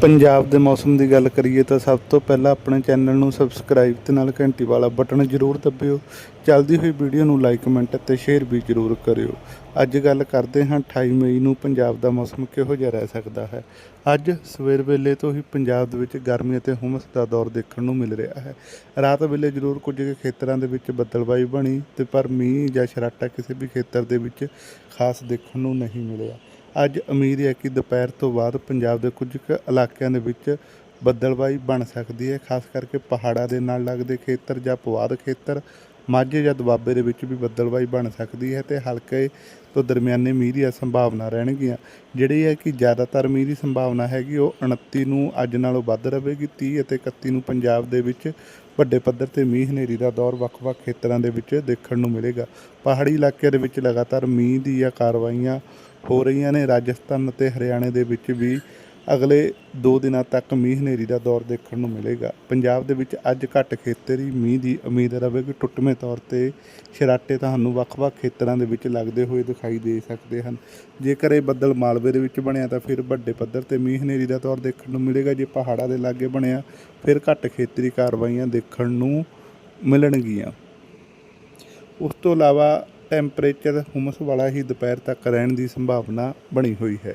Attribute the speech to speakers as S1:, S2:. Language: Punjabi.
S1: ਪੰਜਾਬ ਦੇ ਮੌਸਮ ਦੀ ਗੱਲ ਕਰੀਏ ਤਾਂ ਸਭ ਤੋਂ ਪਹਿਲਾਂ ਆਪਣੇ ਚੈਨਲ ਨੂੰ ਸਬਸਕ੍ਰਾਈਬ ਤੇ ਨਾਲ ਘੰਟੀ ਵਾਲਾ ਬਟਨ ਜ਼ਰੂਰ ਦਬਿਓ। ਚੱਲਦੀ ਹੋਈ ਵੀਡੀਓ ਨੂੰ ਲਾਈਕ, ਕਮੈਂਟ ਅਤੇ ਸ਼ੇਅਰ ਵੀ ਜ਼ਰੂਰ ਕਰਿਓ। ਅੱਜ ਗੱਲ ਕਰਦੇ ਹਾਂ 28 ਮਈ ਨੂੰ ਪੰਜਾਬ ਦਾ ਮੌਸਮ ਕਿਹੋ ਜਿਹਾ ਰਹਿ ਸਕਦਾ ਹੈ। ਅੱਜ ਸਵੇਰ ਵੇਲੇ ਤੋਂ ਹੀ ਪੰਜਾਬ ਦੇ ਵਿੱਚ ਗਰਮੀ ਅਤੇ ਹੁਮਸ ਦਾ ਦੌਰ ਦੇਖਣ ਨੂੰ ਮਿਲ ਰਿਹਾ ਹੈ। ਰਾਤ ਵੇਲੇ ਜ਼ਰੂਰ ਕੁਝ ਕੁ ਖੇਤਰਾਂ ਦੇ ਵਿੱਚ ਬੱਦਲਬਾਈ ਬਣੀ ਤੇ ਪਰ ਮੀਂਹ ਜਾਂ ਸ਼ਰਾਟਾ ਕਿਸੇ ਵੀ ਖੇਤਰ ਦੇ ਵਿੱਚ ਖਾਸ ਦੇਖਣ ਨੂੰ ਨਹੀਂ ਮਿਲਿਆ। ਅੱਜ ਉਮੀਦ ਹੈ ਕਿ ਦੁਪਹਿਰ ਤੋਂ ਬਾਅਦ ਪੰਜਾਬ ਦੇ ਕੁਝ ਕੁ ਇਲਾਕਿਆਂ ਦੇ ਵਿੱਚ ਬੱਦਲਬਾਈ ਬਣ ਸਕਦੀ ਹੈ, ਖਾਸ ਕਰਕੇ ਪਹਾੜਾਂ ਦੇ ਨਾਲ ਲੱਗਦੇ ਖੇਤਰ ਜਾਂ ਪਵਾਦ ਖੇਤਰ। ਮਾਝੇ ਜਾਂ ਦੁਆਬੇ ਦੇ ਵਿੱਚ ਵੀ ਬੱਦਲਬਾਈ ਬਣ ਸਕਦੀ ਹੈ ਤੇ ਹਲਕੇ ਤੋਂ ਦਰਮਿਆਨੇ ਮੀਂਹ ਦੀਆਂ ਸੰਭਾਵਨਾ ਰਹਿਣਗੀਆਂ। ਜਿਹੜੀ ਹੈ ਕਿ ਜ਼ਿਆਦਾਤਰ ਮੀਂਹ ਦੀ ਸੰਭਾਵਨਾ ਹੈਗੀ, ਉਹ 29 ਨੂੰ ਅੱਜ ਨਾਲੋਂ ਵੱਧ ਰਹੇਗੀ 30 ਅਤੇ 31 ਨੂੰ ਪੰਜਾਬ ਦੇ ਵਿੱਚ ਵੱਡੇ ਪੱਧਰ ਤੇ ਮੀਂਹ ਹਨੇਰੀ ਦਾ ਦੌਰ ਵੱਖ-ਵੱਖ ਖੇਤਰਾਂ ਦੇ ਵਿੱਚ ਦੇਖਣ ਨੂੰ ਮਿਲੇਗਾ। ਪਹਾੜੀ ਇਲਾਕਿਆਂ ਦੇ ਵਿੱਚ ਲਗਾਤਾਰ ਮੀਂਹ ਦੀਆਂ ਕਾਰਵਾਈਆਂ ਹੋ ਰਹੀਆਂ ਨੇ। ਰਾਜਸਥਾਨ ਅਤੇ ਹਰਿਆਣੇ ਦੇ ਵਿੱਚ ਵੀ ਅਗਲੇ 2 ਦਿਨਾਂ ਤੱਕ ਮੀਂਹ ਹਨੇਰੀ ਦਾ ਦੌਰ ਦੇਖਣ ਨੂੰ ਮਿਲੇਗਾ। ਪੰਜਾਬ ਦੇ ਵਿੱਚ ਅੱਜ ਘੱਟ ਖੇਤਰੀ ਮੀਂਹ ਦੀ ਉਮੀਦ ਰਹੇਗੀ ਟੁੱਟਵੇਂ ਤੌਰ ਤੇ ਸ਼ਰਾਟੇ ਤੁਹਾਨੂੰ ਵੱਖ-ਵੱਖ ਖੇਤਰਾਂ ਦੇ ਵਿੱਚ ਲੱਗਦੇ ਹੋਏ ਦਿਖਾਈ ਦੇ ਸਕਦੇ ਹਨ। ਜੇਕਰ ਇਹ ਬੱਦਲ ਮਾਲਵੇ ਦੇ ਵਿੱਚ ਬਣਿਆ ਤਾਂ ਫਿਰ ਵੱਡੇ ਪੱਧਰ ਤੇ ਮੀਂਹ ਹਨੇਰੀ ਦਾ ਦੌਰ ਦੇਖਣ ਨੂੰ ਮਿਲੇਗਾ। ਜੇ ਪਹਾੜਾਂ ਦੇ ਲਾਗੇ ਬਣਿਆ, ਫਿਰ ਘੱਟ ਖੇਤਰੀ ਕਾਰਵਾਈਆਂ ਦੇਖਣ ਨੂੰ ਮਿਲਣਗੀਆਂ। ਉਸ ਤੋਂ ਇਲਾਵਾ ਟੈਂਪਰੇਚਰ ਹੁਮਸ ਵਾਲਾ ਹੀ ਦੁਪਹਿਰ ਤੱਕ ਰਹਿਣ ਦੀ ਸੰਭਾਵਨਾ ਬਣੀ ਹੋਈ ਹੈ।